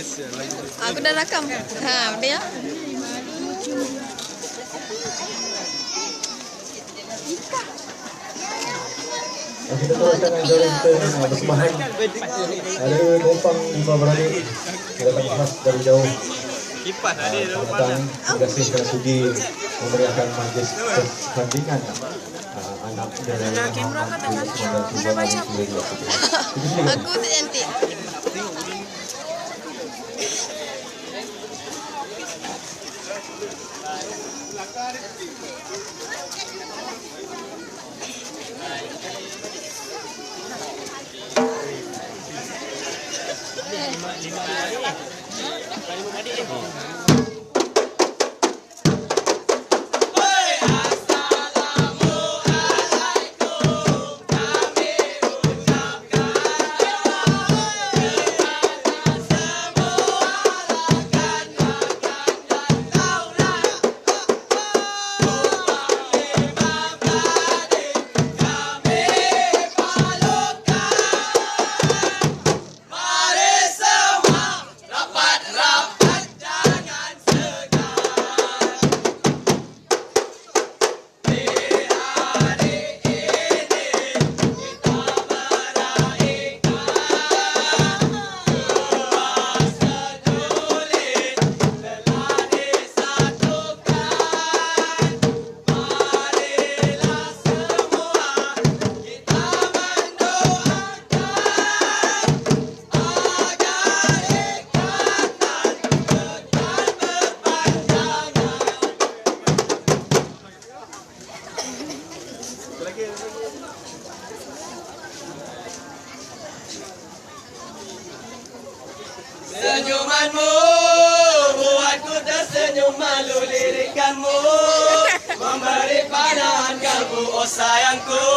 special. Aku dah rakam. Ha, benda ya. Ada kompang lima beradik Dapat khas dari jauh Kipas ada uh, dalam Terima kasih kerana sudi Memberiakan majlis pertandingan ah, Anak dan anak Aku tak cantik lima lima hari, lima hari. sayangku, oh sayangku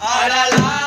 Arala.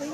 quý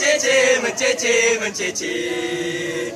문제지 문제지 문제지